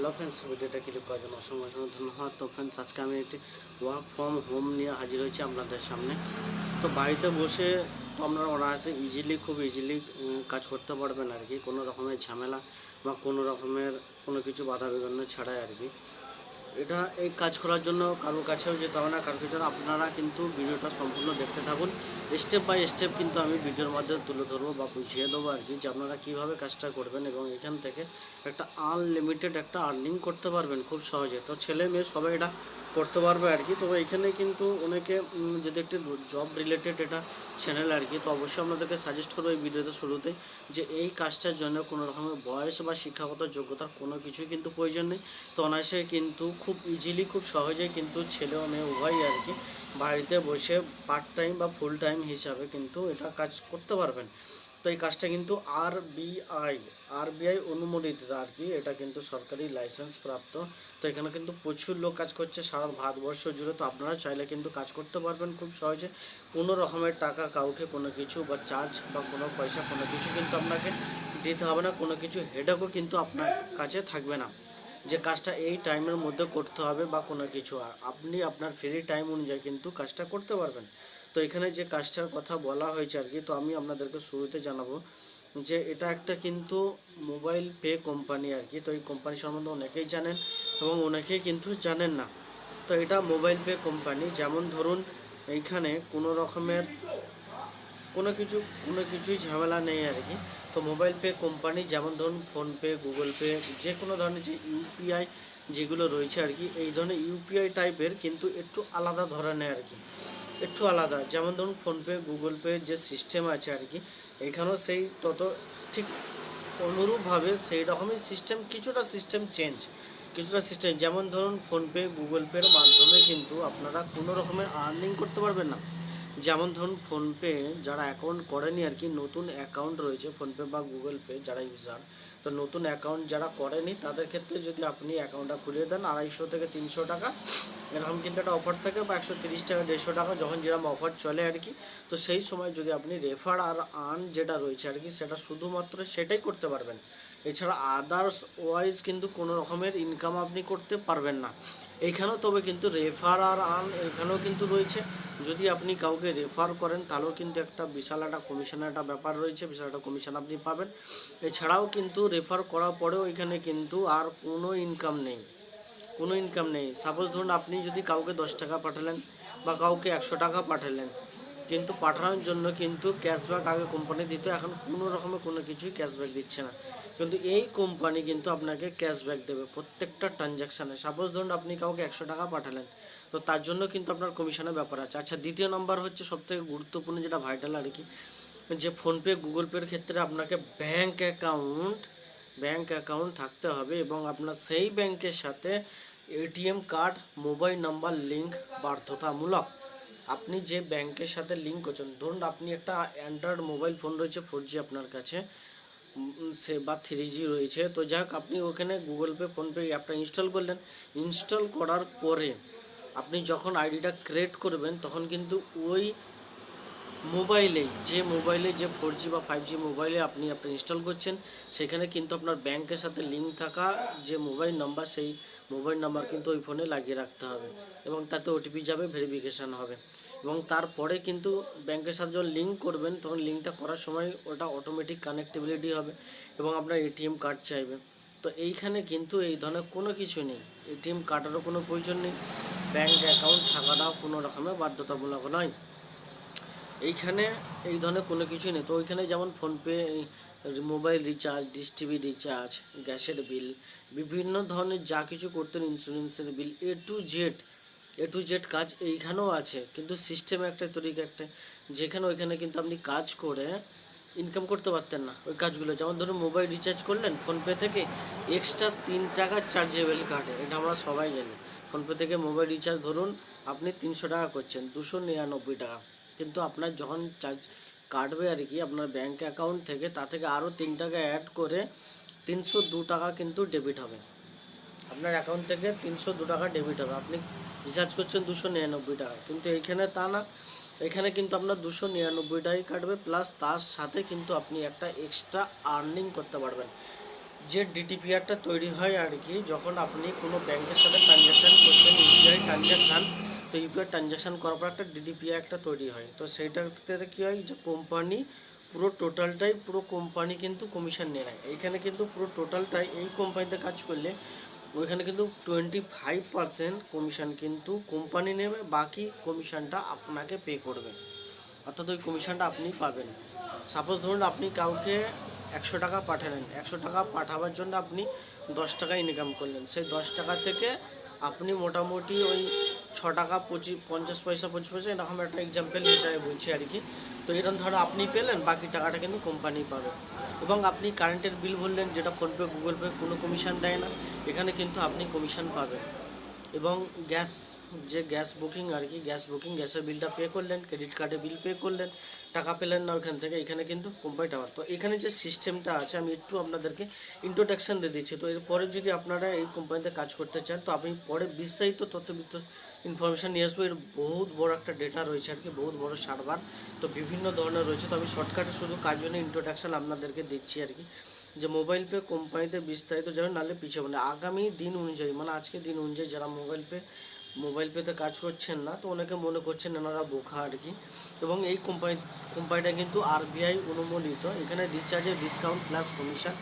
Hello friends, ভিডিওটা click করার জন্য অসংখ্য অসংখ্য ধন্যবাদ। তো ফ্রেন্ডস, আজকে আমি একটি ওয়ার্ক ফ্রম হোম নিয়ে হাজির হয়েছি আপনাদের সামনে। তো বাড়িতে বসে তো আপনারা অনায়াসে ইজিলি খুব ইজিলি কাজ করতে পারবেন আর কি। কোনো রকমের ঝামেলা বা কোনো রকমের কোনো কিছু বাধা বিঘ্ন ছাড়াই আর কি। এটা এই কাজ করার জন্য কারোর কাছেও যেতে হবে না, কারোর কাছে আপনারা কিন্তু ভিডিওটা সম্পূর্ণ দেখতে থাকুন। স্টেপ বাই স্টেপ কিন্তু আমি ভিডিওর মাধ্যমে তুলে ধরবো বা বুঝিয়ে দেবো আর কি যে আপনারা কীভাবে কাজটা করবেন এবং এখান থেকে একটা আনলিমিটেড একটা আর্নিং করতে পারবেন খুব সহজে। তো ছেলে মেয়ে সবাই এটা করতে পারবে আর কি। তবে এখানে কিন্তু অনেকে যদি একটি জব রিলেটেড এটা চ্যানেল আর কি, তো অবশ্যই আপনাদেরকে সাজেস্ট করব এই ভিডিওতে শুরুতেই যে এই কাজটার জন্য কোনো রকমের বয়স বা শিক্ষাগত যোগ্যতার কোনো কিছুই কিন্তু প্রয়োজন নেই। তো অনায়াসে কিন্তু খুব ইজিলি খুব সহজেই কিন্তু ছেলে মেয়ে উভয়ই আর কি বাড়িতে বসে পার্ট টাইম বা ফুল টাইম হিসাবে কিন্তু এটা কাজ করতে পারবেন। তো এই কাজটা কিন্তু আর বিআই আর বিআই অনুমোদিত আর কি, এটা কিন্তু সরকারি লাইসেন্স প্রাপ্ত। তো এখানে কিন্তু প্রচুর লোক কাজ করছে সারা ভারতবর্ষ জুড়ে, তো আপনারা চাইলে কিন্তু কাজ করতে পারবেন খুব সহজে। কোনো রকমের টাকা কাউকে কোনো কিছু বা চার্জ বা কোনো পয়সা, কোনো কিছু কিন্তু আপনাকে দিতে হবে না, কোনো কিছু হেডেকও কিন্তু আপনার কাছে থাকবে না। যে কাজটা এই টাইমের মধ্যে করতে হবে বা কোনো কিছু, আর আপনি আপনার ফ্রি টাইম অনুযায়ী কিন্তু কাজটা করতে পারবেন। তো এখানে যে কাজটার কথা বলা হয়েছে আর কি, তো আমি আপনাদেরকে শুরুতে জানাব। যে এটা একটা কিন্তু মোবাইল পে কোম্পানি আর কি। তো এই কোম্পানি সম্বন্ধে অনেকেই জানেন এবং অনেকেই কিন্তু জানেন না। তো এটা মোবাইল পে কোম্পানি। যেমন ধরুন, এইখানে কোনো রকমের কোনো কিছু, কোনো কিছুই ঝামেলা নেই আর কি। তো মোবাইল পে কোম্পানি, যেমন ধরুন ফোনপে গুগল পে, যে কোনো ধরনের যে ইউপিআই যেগুলো রয়েছে আর কি, এই ধরনের ইউপিআই টাইপের কিন্তু একটু আলাদা ধরনের আর কি, একটু আলাদা। যেমন ধরুন ফোনপে, গুগল পে যে সিস্টেম আছে আর কি, এখানেও সেই তত ঠিক অনুরূপভাবে সেই রকমই সিস্টেম কিছুটা সিস্টেম চেঞ্জ কিছুটা সিস্টেম যেমন ধরুন ফোনপে, গুগল পের মাধ্যমে কিন্তু আপনারা কোনো রকমের আর্নিং করতে পারবেন না। যেমন ধরুন ফোনপে যারা অ্যাকাউন্ট করেনি আর কি, নতুন অ্যাকাউন্ট রয়েছে, ফোনপে বা গুগল পে যারা ইউজার তো নতুন অ্যাকাউন্ট যারা করেনি, তাদের ক্ষেত্রে যদি আপনি অ্যাকাউন্টটা খুলিয়ে দেন আড়াইশো থেকে তিনশো টাকা, এরকম কিন্তু একটা অফার থাকে বা একশো তিরিশ টাকা, দেড়শো টাকা যখন যেরকম অফার চলে আর কি, তো সেই সময় যদি আপনি রেফার আর আর্ন যেটা রয়েছে আর কি, সেটা শুধুমাত্র সেটাই করতে পারবেন। এছাড়া আদার্স ওয়াইজ কিন্তু কোনো রকমের ইনকাম আপনি করতে পারবেন না। এইখানেও তবে কিন্তু রেফার আর আন এখানেও কিন্তু রয়েছে। যদি আপনি কাউকে রেফার করেন, তাহলেও কিন্তু একটা বিশাল একটা কমিশনের একটা ব্যাপার রয়েছে, বিশাল একটা কমিশন আপনি পাবেন। এছাড়াও কিন্তু রেফার করার পরেও এখানে কিন্তু আর কোনো ইনকাম নেই। কোনো ইনকাম নেই। সাপোজ ধরুন আপনি যদি কাউকে দশ টাকা পাঠালেন বা কাউকে একশো টাকা পাঠালেন কিন্তু পাঠানোর জন্য কিন্তু ক্যাশব্যাক আগে কোম্পানি দিত, এখন কোনো রকমের কোনো কিছুই ক্যাশব্যাক দিচ্ছে না। কিন্তু এই কোম্পানি কিন্তু আপনাকে ক্যাশব্যাক দেবে প্রত্যেকটা ট্রানজ্যাকশানে সাপোজ ধরুন আপনি কাউকে একশো টাকা পাঠালেন, তো তার জন্য কিন্তু আপনার কমিশনের ব্যাপার আছে। আচ্ছা দ্বিতীয় নম্বর হচ্ছে সবথেকে গুরুত্বপূর্ণ যেটা ভাইটাল আর কি, যে ফোনপে গুগল পের ক্ষেত্রে আপনাকে ব্যাংক অ্যাকাউন্ট ব্যাংক অ্যাকাউন্ট থাকতে হবে এবং আপনার সেই ব্যাংকের সাথে ATM card mobile number link বাধ্যতামূলক। আপনি যে ব্যাংকের সাথে লিঙ্ক করছেন, ধরুন আপনি একটা অ্যান্ড্রয়েড মোবাইল ফোন রয়েছে ফোর জি আপনার কাছে সে বা থ্রি জি রয়েছে, তো যাক আপনি ওখানে গুগল পে ফোনপে অ্যাপটা ইনস্টল করলেন। ইনস্টল করার পরে আপনি যখন আইডিটা ক্রিয়েট করবেন, তখন কিন্তু ওই মোবাইলে যে মোবাইলে যে ফোর জি বা ফাইভ জি মোবাইলে আপনি আপনি ইনস্টল করছেন, সেখানে কিন্তু আপনার ব্যাংকের সাথে লিঙ্ক থাকা যে মোবাইল নাম্বার সেই মোবাইল নাম্বার কিন্তু ওই ফোনে লাগিয়ে রাখতে হবে এবং তাতে ওটিপি যাবে ভেরিফিকেশান হবে। এবং তারপরে কিন্তু ব্যাংকের সাথে যখন লিঙ্ক করবেন, তখন লিঙ্কটা করার সময় ওটা অটোমেটিক কানেক্টিভিটি হবে এবং আপনার এটিএম কার্ড চাইবে। তো এইখানে কিন্তু এই ধরনের কোনো কিছু নেই। এটিএম কার্ডেরও কোনো প্রয়োজন নেই। ব্যাঙ্ক অ্যাকাউন্ট থাকাটাও কোনো রকমের বাধ্যতামূলক নয়। এইখানে এই ধরনের কোনো কিছুই নেই। তো ওইখানে যেমন PhonePe, mobile recharge Dish TV recharge, গ্যাসের বিল, বিভিন্ন ধরনের যা কিছু করতেন ইন্স্যুরেন্সের bill A to Z A to Z কাজ এইখানেও আছে। কিন্তু সিস্টেম একটা তরিকা একটা, যেখানে ওইখানে কিন্তু আপনি কাজ করে ইনকাম করতে পারতেন না ওই কাজগুলো। যেমন ধরুন মোবাইল রিচার্জ করলেন ফোনপে থেকে এক্সট্রা তিন টাকা চার্জেবল কাটে এটা আমরা সবাই জানি। ফোনপে থেকে মোবাইল রিচার্জ ধরুন আপনি তিনশো টাকা করছেন, দুশো নিরানব্বই টাকা। কিন্তু আপনার যখন চার্জ কাটবে আর কি, আপনার ব্যাঙ্ক অ্যাকাউন্ট থেকে, তা থেকে আরও তিন টাকা অ্যাড করে তিনশো দু টাকা কিন্তু ডেবিট হবে। আপনার অ্যাকাউন্ট থেকে তিনশো দু টাকা ডেবিট হবে। আপনি রিচার্জ করছেন দুশো নিরানব্বই টাকা। কিন্তু এইখানে তা না। এখানে কিন্তু আপনার দুশো নিরানব্বই টাকাই কাটবে প্লাস তার সাথে কিন্তু আপনি একটা এক্সট্রা আর্নিং করতে পারবেন। যে ডিটিপিআরটা তৈরি হয় আর কি, যখন আপনি কোনো ব্যাংকের সাথে ট্রানজ্যাকশান করছেন ইউপিআই ট্রানজ্যাকশান তো ইউপিআই ট্রানজ্যাকশান করার পর একটা ডিডিপিআই একটা তৈরি হয়। তো সেইটাতে কী হয় যে কোম্পানি পুরো টোটালটাই পুরো কোম্পানি কিন্তু কমিশন নিয়ে নেয়। এইখানে কিন্তু পুরো টোটালটাই এই কোম্পানিতে কাজ করলে ওইখানে কিন্তু টোয়েন্টি ফাইভ পার্সেন্ট কমিশন কিন্তু কোম্পানি নেবে, বাকি কমিশনটা আপনাকে পে করবে। অর্থাৎ ওই কমিশনটা আপনি পাবেন। সাপোজ ধরুন আপনি কাউকে একশো টাকা পাঠালেন, একশো টাকা পাঠাবার জন্য আপনি দশ টাকা ইনকাম করলেন। সেই দশ টাকা থেকে আপনি মোটামুটি ওই ছ টাকা পঁচিশ পঞ্চাশ পয়সা, পঁচিশ পয়সা, এরকম একটা এক্সাম্পল হিসাবে বলছি আর কি। তো এরকম ধরো আপনি পেলেন, বাকি টাকাটা কিন্তু কোম্পানি পাবে। এবং আপনি কারেন্টের বিল ভরলেন, যেটা ফোনপে গুগল পে কোনো কমিশন দেয় না, এখানে কিন্তু আপনি কমিশন পাবেন। এবং গ্যাস, যে গ্যাস বুকিং আর কি, গ্যাস বুকিং, গ্যাসের বিলটা পে করলেন ক্রেডিট কার্ডে বিল পে করলেন, টাকা পেলেন না ওখান থেকে, এখানে কিন্তু কোম্পানিটা আমার তো এখানে যে সিস্টেমটা আছে, আমি একটু আপনাদেরকে ইন্ট্রোডাকশান দিয়ে দিচ্ছি। তো এরপরে যদি আপনারা এই কোম্পানিতে কাজ করতে চান, তো আপনি পরে বিস্তারিত তথ্য ইনফরমেশান নিয়ে আসব। এর বহুত বড় একটা ডেটা রয়েছে আর কি, বহুত বড় সার্ভার, তো বিভিন্ন ধরনের রয়েছে। তো আমি শর্টকাটে শুধু কাজ জন্য ইন্ট্রোডাকশান আপনাদেরকে দিচ্ছি আর কি। যে মোবাইল পে কোম্পানিতে বিস্তারিত যারা নাহলে পিছিয়ে মানে আগামী দিন অনুযায়ী মানে আজকে দিন অনুযায়ী যারা মোবাইল পে মোবাইল পেতে কাজ করছেন না, তো অনেকে মনে করছেন এনারা বোকা আর কি। এবং এই কোম্পানি কোম্পানিটা কিন্তু আরবিআই অনুমোদিত। এখানে রিচার্জের ডিসকাউন্ট প্লাস কমিশন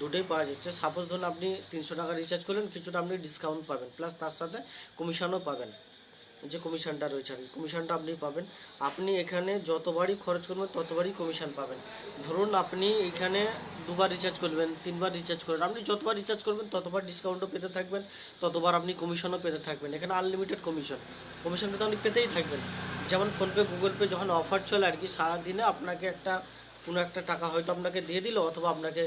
দুটোই পাওয়া যাচ্ছে। সাপোজ ধরুন আপনি তিনশো টাকা রিচার্জ করলেন, কিছুটা আপনি ডিসকাউন্ট পাবেন। প্লাস তার সাথে কমিশনও পাবেন। যে কমিশনটা রয়েছে আর কমিশনটা আপনি পাবেন। আপনি এখানে যতবারই খরচ করবেন, ততবারই কমিশন পাবেন। ধরুন আপনি এখানে দুবার রিচার্জ করবেন, তিনবার রিচার্জ করবেন আপনি যতবার রিচার্জ করবেন, ততবার ডিসকাউন্টও পেতে থাকবেন, ততবার আপনি কমিশনও পেতে থাকবেন। এখানে আনলিমিটেড কমিশন কমিশন কিন্তু আপনি পেতেই থাকবেন। যেমন ফোনপে গুগল পে যখন অফার চলে আর কি, সারাদিনে আপনাকে একটা, কোনো একটা টাকা হয়তো আপনাকে দিয়ে দিল, অথবা আপনাকে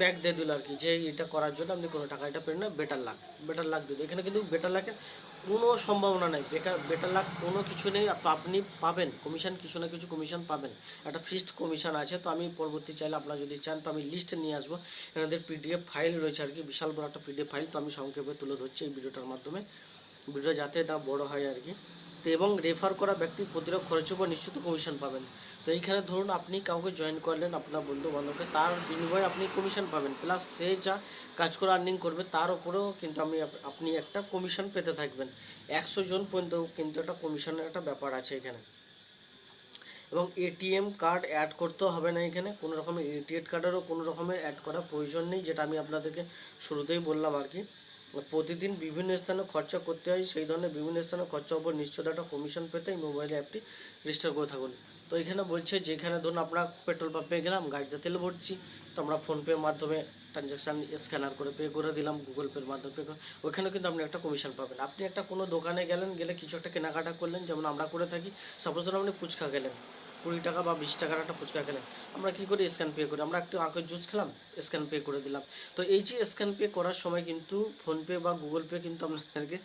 ব্যাক দিয়ে দিল আর কি, যে এটা করার জন্য আপনি কোনো টাকা এটা পেলেন না বেটার লাক বেটার লাক দিল। এখানে কিন্তু বেটার লাখের কোনো সম্ভাবনা নেই। বেকার বেটার লাক কোনো কিছু নেই, তো আপনি পাবেন কমিশন কিছু না কিছু কমিশন পাবেন। একটা ফিক্সড কমিশন আছে, তো আমি পরবর্তী চাইলে আপনারা যদি চান, তো আমি লিস্টে নিয়ে আসব। এনাদের পিডিএফ ফাইল রয়েছে আর কি, বিশাল বড় একটা পিডিএফ ফাইল তো আমি সংক্ষেপে তুলে ধরছি এই ভিডিওটার মাধ্যমে। ভিডিও যাতে না বড় হয় আর কি। এবং রেফার করা ব্যক্তি প্রতিরোধ খরচের উপর নিশ্চিত কমিশন পাবেন। তো এইখানে ধরুন আপনি কাউকে জয়েন করলেন আপনার বন্ধু বান্ধবকে তার বিনিময়ে আপনি কমিশন পাবেন। প্লাস সে যা কাজ করে আর্নিং করবে, তার উপরেও কিন্তু আমি আপনি একটা কমিশন পেতে থাকবেন। একশো জন পর্যন্ত কিন্তু একটা কমিশনের একটা ব্যাপার আছে এখানে। এবং এটিএম কার্ড অ্যাড করতেও হবে না এখানে। কোনো রকমের এটিএম কার্ডেরও কোনো রকমের অ্যাড করার প্রয়োজন নেই, যেটা আমি আপনাদেরকে শুরুতেই বললাম আর কি। প্রতিদিন বিভিন্ন স্থানে খরচা করতে হয়, সেই ধরনের বিভিন্ন স্থানে খরচার উপর একটা কমিশন পেতে এই মোবাইল অ্যাপটি রেজিস্টার করে থাকুন। তো এখানে বলছে যেখানে ধরুন আমরা পেট্রোল পাম্পে গেলাম, গাড়িতে তেল ভরছি, তো আমরা ফোনপের মাধ্যমে ট্রানজ্যাকশান স্ক্যানার করে পে করে দিলাম গুগল পের মাধ্যমে পে করে ওখানে কিন্তু আপনি একটা কমিশন পাবেন। আপনি একটা কোনো দোকানে গেলেন, গেলে কিছু একটা কেনাকাটা করলেন, যেমন আমরা করে থাকি সাপোজ ধরুন আপনি ফুচকা গেলেন কুড়ি টাকা বা বিশ টাকার একটা ফুচকা খেলেন, আমরা কী করি স্ক্যান পে করি, আমরা একটু আঁকের জুস খেলাম স্ক্যান পে করে দিলাম। তো এই যে স্ক্যান পে করার সময় কিন্তু ফোনপে বা গুগল পে কিন্তু আপনাদেরকে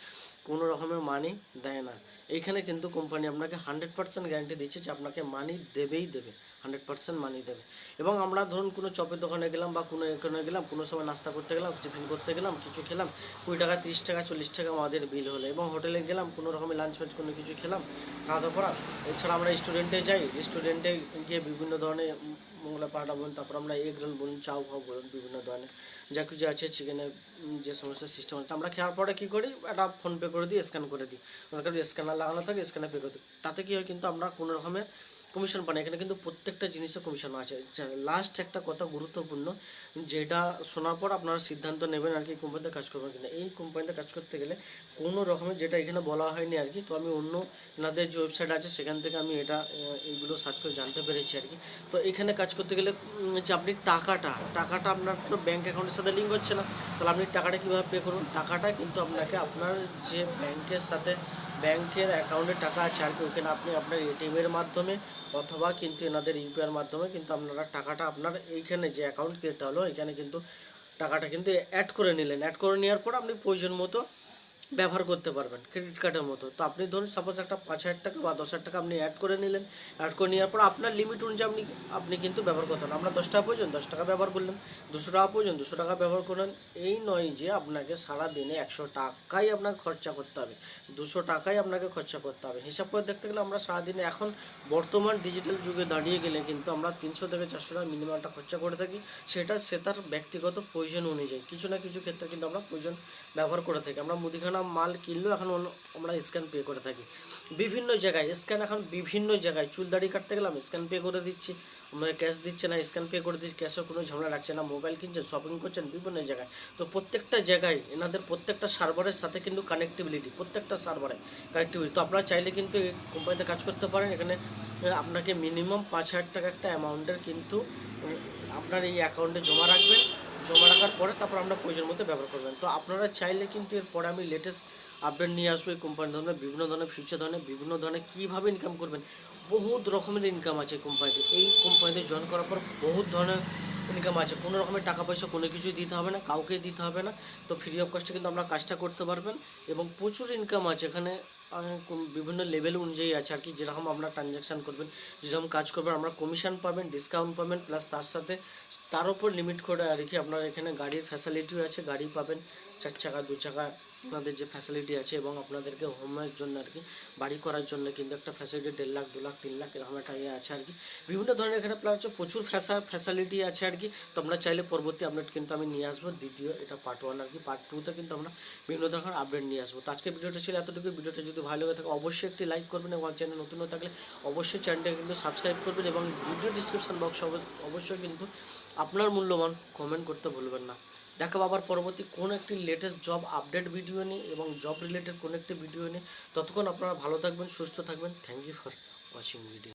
কোনো রকমের মানি দেয় না। এইখানে কিন্তু কোম্পানি আপনাকে হান্ড্রেড পার্সেন্ট গ্যারান্টি দিচ্ছে যে আপনাকে মানি দেবেই দেবে হান্ড্রেড পার্সেন্ট মানি দেবে। এবং আমরা ধরুন কোনো চপের দোকানে গেলাম বা কোনো এখানে গেলাম, কোনো সময় নাস্তা করতে গেলাম টিফিন করতে গেলাম, কিছু খেলাম, কুড়ি টাকা, তিরিশ টাকা, চল্লিশ টাকা আমাদের বিল হলো। এবং হোটেলে গেলাম, কোনো রকমের লাঞ্চ ফাঞ্চ কোনো কিছু খেলাম খাওয়া দাওয়া করা এছাড়া আমরা রেস্টুরেন্টে যাই রেস্টুরেন্টে গিয়ে বিভিন্ন ধরনের মোগলা পাহাড়া বলুন, তারপর আমরা এগ রোল বলুন, চাউ ফাউ বলুন, বিভিন্ন ধরনের যা কিছু আছে চিকেনের যে সমস্ত সিস্টেম আছে। আমরা খাওয়ার পরে কী করি? একটা ফোনপে করে দিই স্ক্যান করে দিই। আমাদের কাছে স্ক্যানার লাগানো থাকে স্ক্যানে পে করে দিই। তাতে কী হয় কিন্তু আমরা কোনো রকমের কমিশন পান এখানে কিন্তু প্রত্যেকটা জিনিসের কমিশন আছে। লাস্ট একটা কথা গুরুত্বপূর্ণ, যেটা শোনার পর আপনারা সিদ্ধান্ত নেবেন আর কি কোম্পানিতে কাজ করবেন কিনা। এই কোম্পানিতে কাজ করতে গেলে কোনো রকমের যেটা এখানে বলা হয়নি আর কি, তো আমি অন্য এনাদের যে ওয়েবসাইট আছে, সেখান থেকে আমি এটা এইগুলো সার্চ করে জানতে পেরেছি আর কি। তো এখানে কাজ করতে গেলে যে আপনি টাকাটা টাকাটা আপনার তো ব্যাঙ্ক অ্যাকাউন্টের সাথে লিঙ্ক হচ্ছে না। তাহলে আপনি টাকাটা কীভাবে পে করুন? টাকাটা কিন্তু আপনাকে আপনার যে ব্যাংকের সাথে ব্যাংকের অ্যাকাউন্টে টাকা আছে আর কি ওখানে আপনি আপনার এটিএমের মাধ্যমে অথবা কিন্তু এনাদের ইউপিআর মাধ্যমে কিন্তু আপনারা টাকাটা আপনার এইখানে যে অ্যাকাউন্ট ক্রিয়েট হলো, এখানে কিন্তু টাকাটা কিন্তু অ্যাড করে নিলেন। অ্যাড করে নেওয়ার পর আপনি প্রয়োজন মতো ব্যবহার করতে পারবেন ক্রেডিট কার্ডের মতো। তো আপনি ধরুন সাপোজ একটা পাঁচ হাজার টাকা বা দশ হাজার টাকা আপনি অ্যাড করে নিলেন অ্যাড করে নেওয়ার পর আপনার লিমিট অনুযায়ী আপনি আপনি কিন্তু ব্যবহার করতেন আমরা দশ টাকা প্রয়োজন, দশ টাকা ব্যবহার করলেন দুশো টাকা প্রয়োজন, দুশো টাকা ব্যবহার করলেন। এই নয় যে আপনাকে সারা দিনে একশো টাকাই আপনাকে খরচা করতে হবে, দুশো টাকাই আপনাকে খরচা করতে হবে। হিসাব করে দেখতে গেলে আমরা সারাদিনে এখন বর্তমান ডিজিটাল যুগে দাঁড়িয়ে গেলে কিন্তু আমরা তিনশো থেকে চারশো টাকা মিনিমামটা খরচা করে থাকি। সেটা, সে তার ব্যক্তিগত প্রয়োজন অনুযায়ী, কিছু না কিছু ক্ষেত্রে কিন্তু আমরা প্রয়োজন ব্যবহার করে থাকি। আমরা মুদিখানা মাল কিনলেও এখন আমরা স্ক্যান পে করে থাকি। বিভিন্ন জায়গায় স্ক্যান এখন বিভিন্ন জায়গায়। চুল দাড়ি কাটতে গেলাম স্ক্যান পে করে দিচ্ছি। আমরা ক্যাশ দিচ্ছে না স্ক্যান পে করে দিচ্ছি। ক্যাশের কোনো ঝামেলা রাখছে না। মোবাইল কিনছেন শপিং করছেন, বিভিন্ন জায়গায়। তো প্রত্যেকটা জায়গায় এনাদের প্রত্যেকটা সার্ভারের সাথে কিন্তু কানেক্টিভিটি প্রত্যেকটা সার্ভারে কানেক্টিভিটি তো আপনারা চাইলে কিন্তু এই কোম্পানিতে কাজ করতে পারেন। এখানে আপনাকে মিনিমাম পাঁচ হাজার টাকা একটা অ্যামাউন্টের কিন্তু আপনার এই অ্যাকাউন্টে জমা রাখবেন। জমা রাখার পরে তারপর আমরা প্রয়োজন মতো ব্যবহার করবেন। তো আপনারা চাইলে কিন্তু এরপরে আমি লেটেস্ট আপডেট নিয়ে আসব এই কোম্পানি ধরনের, বিভিন্ন ধরনের ফিউচার ধরনের, বিভিন্ন ধরনের কীভাবে ইনকাম করবেন। বহুত রকমের ইনকাম আছে কোম্পানিতে এই কোম্পানিতে জয়েন করার পর বহুত ধরনের ইনকাম আছে। কোনো রকমের টাকা পয়সা কোনো কিছুই দিতে হবে না কাউকে দিতে হবে না। তো ফ্রি অফ কস্টে কিন্তু আপনারা কাজটা করতে পারবেন এবং প্রচুর ইনকাম আছে এখানে। বিভিন্ন লেভেল অনুযায়ী আছে আর কি, যেরকম আপনার ট্রানজ্যাকশান করবেন, যেরকম কাজ করবেন, আমরা কমিশন পাবেন ডিসকাউন্ট পাবেন প্লাস তার সাথে তার উপর লিমিট করে আর কি আপনার এখানে গাড়ির ফ্যাসিলিটিও আছে, গাড়ি পাবেন, চার চাকা, দু চাকা আপনাদের যে ফ্যাসিলিটি আছে এবং আপনাদেরকে হোমের জন্য আর কি, বাড়ি করার জন্য কিন্তু একটা ফ্যাসিলিটি দেড় লাখ, দু লাখ, তিন লাখ এরকম একটা ইয়ে আছে আর কি। বিভিন্ন ধরনের এখানে প্লাস হচ্ছে প্রচুর ফ্যাসা ফ্যাসিলিটি আছে আর কি। তো আমরা চাইলে পরবর্তী আপডেট কিন্তু আমি নিয়ে আসব, দ্বিতীয় এটা পার্ট ওয়ান আর কি। পার্ট টুতে কিন্তু আমরা বিভিন্ন ধরনের আপডেট নিয়ে আসব। তো আজকে ভিডিওটা ছিল এতটুকু ভিডিওটা যদি ভালো লাগে থাকে, অবশ্যই একটি লাইক করবেন এবং চ্যানেল নতুন হয়ে থাকলে অবশ্যই চ্যানেলটাকে কিন্তু সাবস্ক্রাইব করবেন এবং ভিডিও ডিসক্রিপশন বক্স অবশ্যই কিন্তু আপনার মূল্যবান কমেন্ট করতে ভুলবেন না। দেখা আবার পরবর্তী কোন একটি লেটেস্ট জব আপডেট ভিডিও নিয়ে এবং জব রিলেটেড কোন একটি ভিডিও নিয়ে। ততক্ষণ আপনারা ভালো থাকবেন, সুস্থ থাকবেন। Thank you for watching video